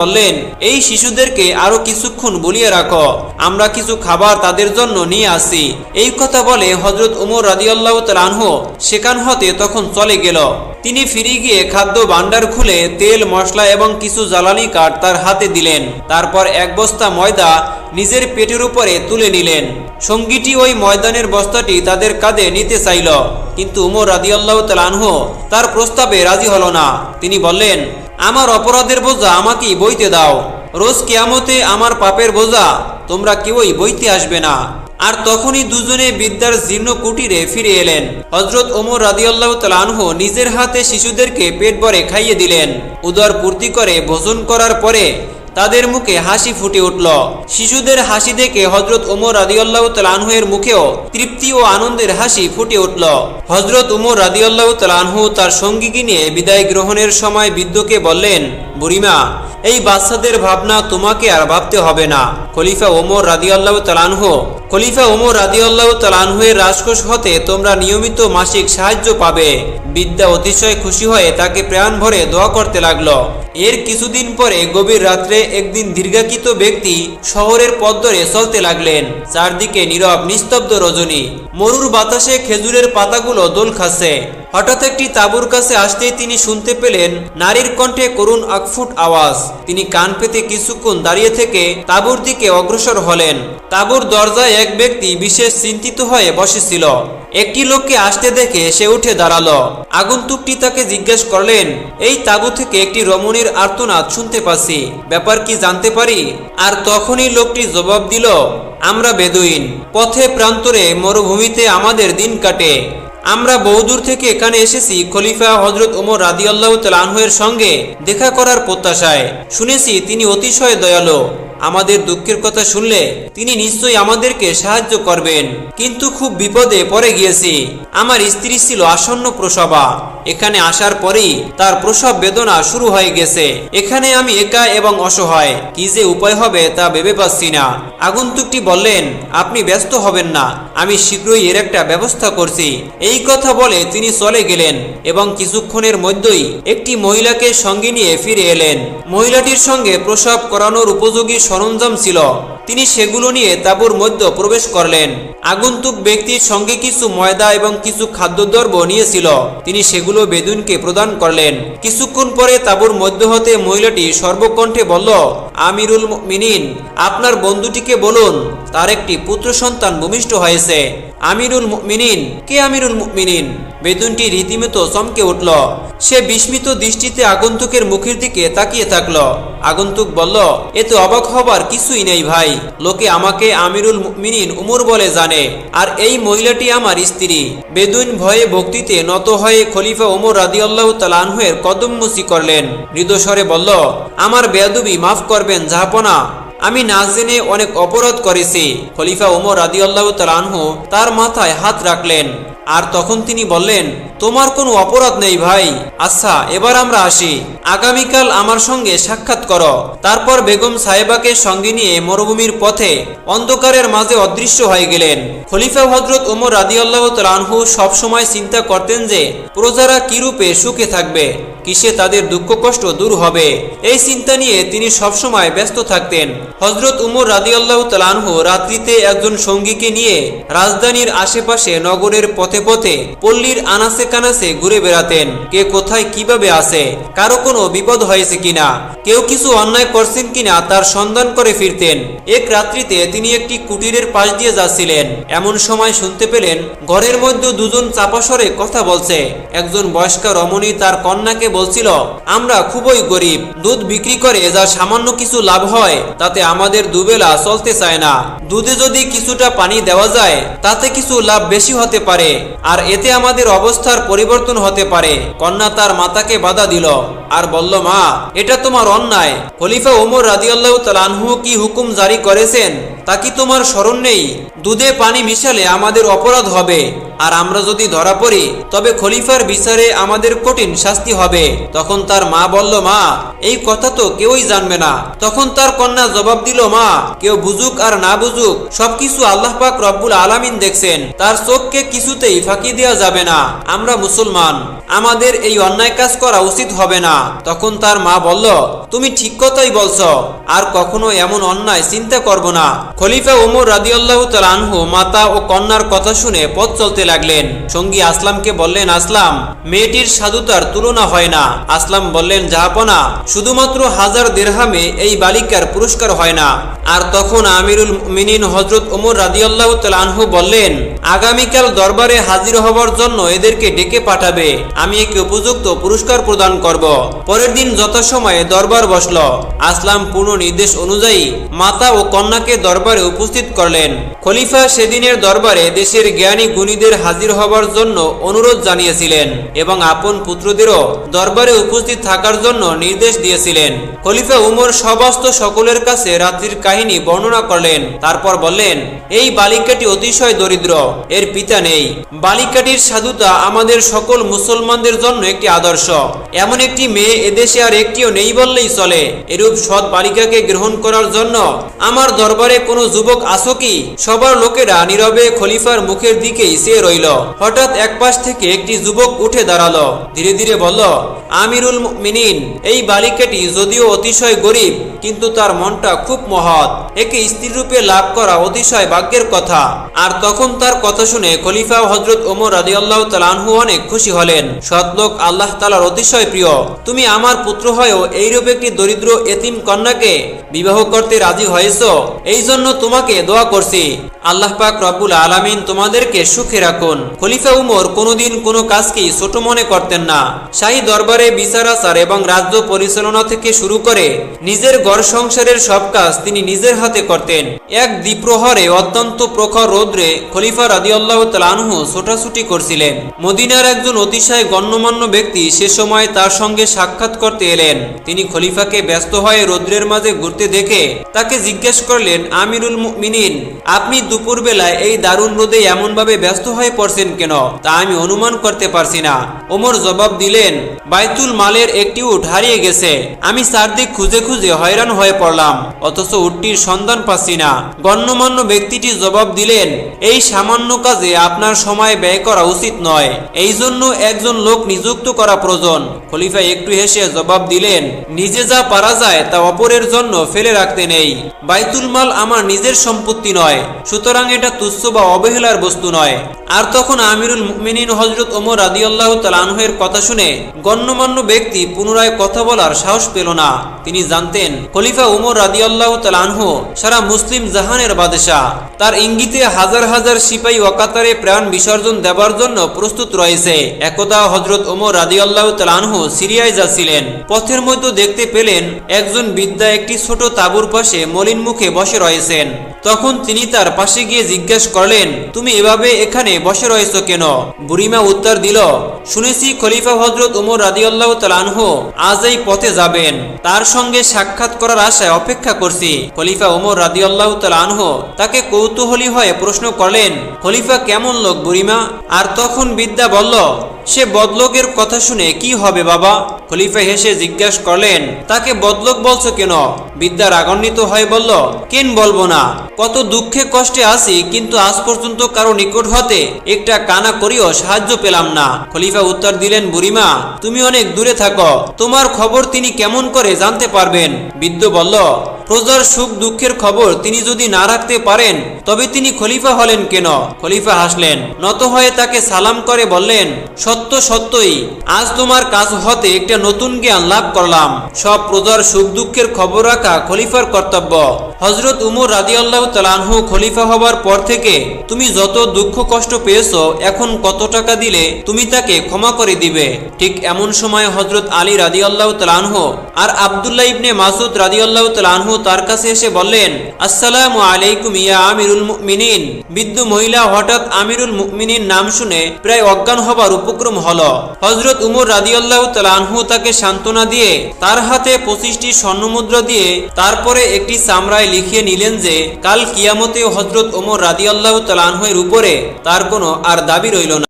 বললেন, এই শিশুদেরকে আরও কিছুক্ষণ বলিয়ে রাখো, আমরা কিছু খাবার তাদের জন্য নিয়ে আসি। এই কথা বলে হজরত উমর রাদিয়াল্লাহ তালানহ সেখান হতে তখন চলে গেল। তিনি ফিরে গিয়ে খাদ্য ভাণ্ডার খুলে তেল, মশলা এবং কিছু জ্বালানি কাঠ তার হাতে দিলেন। তারপর এক বস্তা ময়দা নিজের পেটের উপরে তুলে নিলেন। সঙ্গীটি ওই ময়দানের বস্তাটি তাদের কাঁধে নিতে চাইল। কিন্তু উমর রাদিয়াল্লাহ তালানহ তার প্রস্তাবে রাজি হল না। তিনি বললেন আমার অপরাধের বোঝা আমাকেই বইতে দাও। রোজ কেয়ামতে আমার পাপের বোঝা তোমরা কেউই বইতে আসবে না। আর তখনই দুজনে বিদ্যার জীর্ণ কুটিরে ফিরে এলেন। হজরত ওমর রাদিয়াল্লাহ তালানহ নিজের হাতে শিশুদেরকে পেট ভরে খাইয়ে দিলেন। উদর পূর্তি করে ভোজন করার পরে তাদের মুখে হাসি ফুটে উঠল। শিশুদের হাসি দেখে হজরত উমর রাদিয়াল্লাহ তালানহুয়ের মুখেও তৃপ্তি ও আনন্দের হাসি ফুটে উঠল। হজরত উমর রাদিয়াল্লাহ তালানহু তার সঙ্গীকে নিয়ে বিদায় গ্রহণের সময় বৃদ্ধকে বললেন বুড়িমা এই বাচ্চাদের ভাবনা তোমাকে আর ভাবতে হবে না। খলিফা ওমর রাদিয়াল্লাহ তালানহ খলিফা ওমর রাদিয়াল্লাহ তালানহুয়ের রাজকোষ হতে তোমরা নিয়মিত মাসিক সাহায্য পাবে। বিদ্যা অতিশয় খুশি হয়ে তাকে প্রাণ ভরে দোয়া করতে লাগল। এর কিছুদিন পরে গভীর রাত্রে একদিন দীর্ঘাকৃত ব্যক্তি শহরের ধরে চলতে লাগলেন। চারদিকে নীরব নিস্তব্ধ রজনী, মরুর বাতাসে খেজুরের পাতাগুলো দোল খাচ্ছে। হঠাৎ একটি তাঁবুর কাছে আসতেই তিনি শুনতে পেলেন নারীর কণ্ঠে করুণ আকফুট আওয়াজ। তিনি কান পেতে কিছুক্ষণ দাঁড়িয়ে থেকে তাঁবুর দিকে অগ্রসর হলেন। তাঁবুর দরজায় এক ব্যক্তি বিশেষ চিন্তিত হয়ে বসেছিল। একটি লোককে আসতে দেখে সে উঠে দাঁড়াল। আগন্তুকটি তাকে জিজ্ঞেস করলেন, এই তাঁবু থেকে একটি রমণীর আর্তনাদ শুনতে পাচ্ছি। ব্যাপার কি জানতে পারি? আর তখনই লোকটি জবাব দিল, আমরা বেদুইন। পথে প্রান্তরে মরুভূমিতে আমাদের দিন কাটে। আমরা বহুদূর থেকে এখানে এসেছি খলিফা হজরত ওমর রাদি আল্লাহ তালাহের সঙ্গে দেখা করার প্রত্যাশায়। শুনেছি তিনি অতিশয় দয়ালু। আমাদের দুঃখের কথা শুনলে তিনি নিশ্চয়ই আমাদেরকে সাহায্য করবেন। কিন্তু খুব বিপদে পড়ে গিয়েছি। আমার স্ত্রী ছিল আসন্ন প্রসবা। এখানে আসার পরেই তার প্রসব বেদনা শুরু হয়ে গেছে। এখানে আমি একা এবং অসহায়। কি যে উপায় হবে তা ভেবে পাচ্ছি না। আগন্তুকটি বললেন, আপনি ব্যস্ত হবেন না। আমি শীঘ্রই এর একটা ব্যবস্থা করছি। এই কথা বলে তিনি চলে গেলেন এবং কিছুক্ষণের মধ্যেই একটি মহিলাকে সঙ্গে নিয়ে ফিরে এলেন। মহিলাটির সঙ্গে প্রসব করানোর উপযোগী সরঞ্জাম ছিল। তিনি সেগুলো নিয়ে তাঁবুর মধ্যে প্রবেশ করলেন। আগন্তুক ব্যক্তির সঙ্গে কিছু ময়দা এবং কিছু খাদ্যদ্রব্য নিয়েছিল তিনি সেগুলো বেদুনকে প্রদান করলেন। কিছুক্ষণ পরে তাবুর মধ্য হতে মহিলাটি সর্বকণ্ঠে বলল, আমিরুল মিনিন আপনার বন্ধুটিকে বলুন, তার একটি পুত্র সন্তান ভূমিষ্ঠ হয়েছে। আমিরুল মিনিন কে আমিরুল মিনিন বেদুনটি রীতিমতো চমকে উঠল। সে বিস্মিত দৃষ্টিতে আগন্তুকের মুখের দিকে তাকিয়ে থাকল। আগন্তুক বলল এতে অবাক হবার কিছুই নেই ভাই। লোকে আমাকে আমিরুল মিনিন উমর বলে জানে, আর এই মহিলাটি আমার স্ত্রী। বেদুইন ভয়ে ভক্তিতে নত হয়ে খলিফা ওমর রাদিয়াল্লাহ তালানহের কদম মুসি করলেন। মৃদস্বরে বলল, আমার বেয়াদুবি মাফ করবেন জাহাপনা আমি না জেনে অনেক অপরাধ করেছি। খলিফা ওমর রাদিয়াল্লাহ তালানহু তার মাথায় হাত রাখলেন। আর তখন তিনি বললেন তোমার কোনো অপরাধ নেই ভাই। আচ্ছা এবার আমরা আসি। আগামীকাল আমার সঙ্গে সাক্ষাৎ করো। তারপর বেগম সাহেবাকে সঙ্গে নিয়ে মরুভূমির পথে অন্ধকারের মাঝে অদৃশ্য হয়ে গেলেন। খলিফা হজরত ওমর রাদিয়াল্লাহ তালানহু সবসময় চিন্তা করতেন যে, প্রজারা কিরূপে সুখে থাকবে? কিসে তাদের দুঃখ কষ্ট দূর হবে? এই চিন্তা নিয়ে তিনি সবসময় ব্যস্ত থাকতেন। হজরত উমর রাদিয়াল্লাহ তালানহু রাত্রিতে একজন সঙ্গীকে নিয়ে রাজধানীর আশেপাশে নগরের পথে পথে পল্লীর আনাসে কানাসে ঘুরে বেড়াতেন। কে কোথায় কীভাবে আছে? কারও কোনো বিপদ হয়েছে কিনা? কেউ কিছু অন্যায় করছেন কিনা তার সন্ধান করে ফিরতেন। এক রাত্রিতে তিনি একটি কুটিরের পাশ দিয়ে যাচ্ছিলেন। এমন সময় শুনতে পেলেন, ঘরের মধ্যে দুজন চাপাসরে কথা বলছে। একজন বয়স্কা রমণী তার কন্যাকে বলছিল, আমরা খুবই গরিব, দুধ বিক্রি করে যা সামান্য কিছু লাভ হয়, তাতে আমাদের দুবেলা চলতে চায় না। দুধে যদি কিছুটা পানি দেওয়া যায়, তাতে কিছু লাভ বেশি হতে পারে। আর এতে আমাদের অবস্থার পরিবর্তন হতে পারে। কন্যা তার মাতাকে বাধা দিল। আর বলল, মা, এটা তোমার অন্যায়। খলিফা ওমর রাদিয়াল্লাহু তালানহু কি হুকুম জারি করেছেন? তা কি তোমার স্মরণ নেই? দুধে পানি মিশালে আমাদের অপরাধ হবে। আর আমরা যদি ধরা পড়ি, তবে খলিফার বিচারে আমাদের কঠিন শাস্তি হবে। তখন তার মা বলল, মা, এই কথা তো কেউই জানবে না। তখন তার কন্যা জবাব দিল, মা, কেউ বুঝুক আর না বুঝুক, সবকিছু আল্লাহ পাক রব্বুল আলামিন দেখছেন। তার চোখকে কিছুতেই ফাঁকি দেওয়া যাবে না। আমরা মুসলমান। আমাদের এই অন্যায় কাজ করা উচিত হবে না। তখন তার মা বলল, তুমি ঠিক কথাই বলছ। আর কখনো এমন অন্যায় চিন্তা করব না। খলিফা ওমর রাদিয়াল্লাহু তাআলা আনহু মাতা ও কন্যার কথা শুনে পথ চলতে লাগলেন। সঙ্গী আসলামকে বললেন, আসলাম, মেয়েটির সাধুতার তুলনা হয় না। আসলাম বললেন জাহাপনা শুধুমাত্র হাজার দেড়হামে এই বালিকার পুরস্কার হয় না। আর তখন আমিরুল মিনিন হজরত ওমর রাদিয়াল্লাহু তাআলা আনহু বললেন, আগামীকাল দরবারে হাজির হবার জন্য এদেরকে ডেকে পাঠাবে। আমি একে উপযুক্ত পুরস্কার প্রদান করব। পরের দিন যথাসময়ে দরবার বসল। আসলাম পূর্ণ নির্দেশ অনুযায়ী মাতা ও কন্যাকে দরবারে উপস্থিত করলেন। খলিফা সেদিনের দরবারে দেশের জ্ঞানী গুণীদের হাজির হবার জন্য অনুরোধ জানিয়েছিলেন এবং আপন পুত্রদেরও দরবারে উপস্থিত থাকার জন্য নির্দেশ দিয়েছিলেন। খলিফা উমর সবাস্ত সকলের কাছে রাত্রির কাহিনী বর্ণনা করলেন। তারপর বললেন, এই বালিকাটি অতিশয় দরিদ্র, এর পিতা নেই। বালিকাটির সাধুতা আমাদের সকল মুসলমানদের জন্য একটি আদর্শ। এমন একটি মেয়ে এদেশে আর একটিও নেই বললেই চলে। এরূপ সৎ বালিকাকে গ্রহণ করার জন্য আমার দরবারে কোনো যুবক আসো কি? সবার লোকেরা নীরবে খলিফার মুখের দিকেই সে রইল। হঠাৎ এক পাশ থেকে একটি যুবক উঠে দাঁড়াল। ধীরে ধীরে বলল, আমিরুল মিনিন এই বালিকাটি যদিও অতিশয় গরিব, কিন্তু তার মনটা খুব মহৎ। একে স্ত্রী রূপে লাভ করা অতিশয় ভাগ্যের কথা। আর তখন তার কথা শুনে খলিফা হজরত ওমর রাদিয়াল্লাহু তাআলা আনহু অনেক খুশি হলেন। সৎলোক আল্লাহ তালার অতিশয় প্রিয়। তুমি আমার পুত্র হয়েও এইরূপ একটি দরিদ্র এতিম কন্যাকে বিবাহ করতে রাজি হয়েছ। এই জন্য তোমাকে দোয়া করছি। আল্লাহ পাক রব্বুল আলামিন তোমাদেরকে সুখে রাখুন। খলিফা উমর কোনোদিন কোনো কাজকেই ছোট মনে করতেন না। শাহী দরবারে বিচার, আচার এবং রাজ্য পরিচালনা থেকে শুরু করে নিজের ঘর সংসারের সব কাজ তিনি নিজের হাতে করতেন। এক দ্বিপ্রহরে অত্যন্ত প্রখর রৌদ্রে খলিফা রাদিয়াল্লাহু তাআলা আনহু ছোটাছুটি করছিলেন। মদিনার একজন অতিশয় গণ্যমান্য ব্যক্তি সে সময় তার সঙ্গে সাক্ষাৎ করতে এলেন। তিনি খলিফাকে ব্যস্ত হয়ে রৌদ্রের মাঝে ঘুরতে দেখে তাকে জিজ্ঞেস করলেন, আমিরুল মুমিনিন, আপনি দুপুরবেলায় এই দারুণ রোদে এমনভাবে ব্যস্ত হয়ে পড়ছেন কেন, তা আমি অনুমান করতে পারছি না। ওমর জবাব দিলেন, বাইতুল মালের একটি উট হারিয়ে গেছে। আমি চারদিক খুঁজে খুঁজে হয়রান হয়ে পড়লাম, অথচ উটটির সন্ধান পাচ্ছি না। গণ্যমান্য ব্যক্তিটি জবাব দিলেন, এই সামান্য কাজে আপনার সময় ব্যয় করা উচিত নয়। এই জন্য একজন লোক নিযুক্ত করা প্রয়োজন। খলিফা একটু হেসে জবাব দিলেন, নিজে যা পারা যায় তা অপরের জন্য ফেলে রাখতে নেই। বাইতুল মাল আমার নিজের সম্পত্তি নয় সুতরাং এটা তুচ্ছ বা অবহেলার বস্তু নয়। আর তখন আমিরুল মুমিনিন হজরত ওমর রাদিয়াল্লাহু তাআলা আনহুর কথা শুনে গণ্যমান্য ব্যক্তি পুনরায় কথা বলার সাহস পেল না। তিনি জানতেন, খলিফা উমর রাদিয়াল্লাহু তাআলা আনহু সারা মুসলিম জাহানের বাদশাহ। তার ইঙ্গিতে হাজার হাজার সিপাহী ওয়াকাতারে প্রাণ বিসর্জন দেবার জন্য প্রস্তুত রয়েছে। একদা হজরত ওমর রাদিয়াল্লাহু তাআলা আনহু সিরিয়ায় যাচ্ছিলেন। পথের মধ্যে দেখতে পেলেন, একজন বিদ্যা একটি ছোট তাঁবুর পাশে মলিন মুখে বসে রয়েছেন। তখন তিনি তার পাশে গিয়ে জিজ্ঞেস করলেন, তুমি এভাবে এখানে বসে রয়েছ কেন? বুড়িমা উত্তর দিল, শুনেছি খলিফা হজরত উমর রাদিয়াল্লাহু তাআলা আনহু আজ এই পথে যাবেন। তার সঙ্গে সাক্ষাৎ করার আশায় অপেক্ষা করছি। খলিফা উমর রাদিয়াল্লাহু তাআলা আনহু তাকে কৌতূহলী হয়ে প্রশ্ন করলেন, খলিফা কেমন লোক বুড়িমা? আর তখন বিদ্যা বলল, সে বদলোকের কথা শুনে কি হবে বাবা? খলিফা হেসে জিজ্ঞেস করলেন, তাকে বদলোক বলছো কেন? বিদ্যা রাগান্বিত হয়ে বলল, কেন বলব না? কত দুঃখে কষ্টে আছি, কিন্তু আজ পর্যন্ত কারও নিকট হতে একটা কানা করিও সাহায্য পেলাম না। খলিফা উত্তর দিলেন, বুড়িমা, তুমি অনেক দূরে থাকো। তোমার খবর তিনি কেমন করে জানতে পারবেন? বিদ্য বলল প্রজার সুখ দুঃখের খবর তিনি যদি না রাখতে পারেন, তবে তিনি খলিফা হলেন কেন? খলিফা হাসলেন, নত হয়ে তাকে সালাম করে বললেন, সত্য, সত্যই, আজ তোমার কাজ হতে একটা নতুন জ্ঞান লাভ করলাম। সব প্রজার সুখ দুঃখের খবর রাখা খলিফার কর্তব্য। হজরত উমর রাদিয়াল্লাহু তালানহু খলিফা হবার পর থেকে তুমি যত দুঃখ কষ্ট পেয়েছ, এখন কত টাকা দিলে তুমি তাকে ক্ষমা করে দিবে। ঠিক এমন সময় হজরত আলী রাদিয়াল্লাহু তালানহু আর আবদুল্লাহ ইবনে মাসুদ রাদিয়াল্লাহু তালানহু তার কাছে এসে বললেন, আসসালামু আলাইকুম ইয়া আমিরুল মুমিনিন। বৃদ্ধ মহিলা হঠাৎ আমিরুল মুমিনিন নাম শুনে প্রায় অজ্ঞান হবার উপক্রম হলো। হজরত উমর রাদিয়াল্লাহু তালানহু তাকে সান্ত্বনা দিয়ে তার হাতে পঁচিশটি স্বর্ণমুদ্রা দিয়ে তারপরে একটি চামড়ায় লিখিয়ে নিলেন যে, কাল কিয়ামতে হজরত ওমর রাদিয়াল্লাহু তালানহের উপরে তার কোনো আর দাবি রইল না।